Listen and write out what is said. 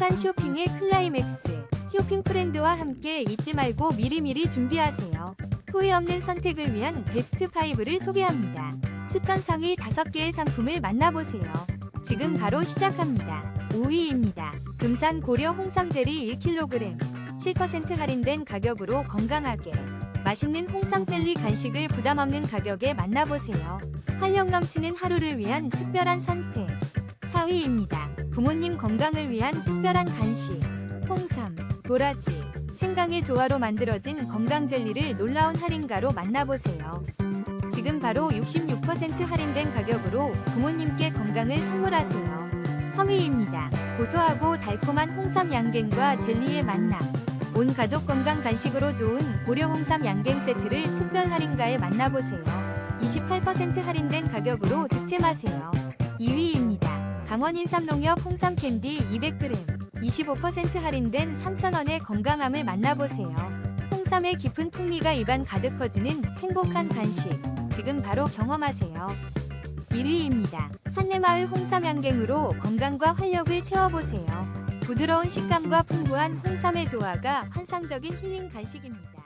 행복한 쇼핑의 클라이맥스. 쇼핑 프렌드와 함께 잊지 말고 미리미리 준비하세요. 후회 없는 선택을 위한 베스트 5를 소개합니다. 추천 상위 5개의 상품을 만나보세요. 지금 바로 시작합니다. 5위입니다. 금산 고려 홍삼 젤리 1kg 7% 할인된 가격으로 건강하게 맛있는 홍삼 젤리 간식을 부담 없는 가격에 만나보세요. 활력 넘치는 하루를 위한 특별한 선택. 4위입니다. 부모님 건강을 위한 특별한 간식. 홍삼, 도라지, 생강의 조화로 만들어진 건강 젤리를 놀라운 할인가로 만나보세요. 지금 바로 66% 할인된 가격으로 부모님께 건강을 선물하세요. 3위입니다. 고소하고 달콤한 홍삼 양갱과 젤리의 만남. 온 가족 건강 간식으로 좋은 고려 홍삼 양갱 세트를 특별 할인가에 만나보세요. 28% 할인된 가격으로 득템하세요. 2위입니다. 강원 인삼농협 홍삼 캔디 200g 25% 할인된 3,000원의 건강함을 만나보세요. 홍삼의 깊은 풍미가 입안 가득 퍼지는 행복한 간식. 지금 바로 경험하세요. 1위입니다. 산내마을 홍삼 양갱으로 건강과 활력을 채워보세요. 부드러운 식감과 풍부한 홍삼의 조화가 환상적인 힐링 간식입니다.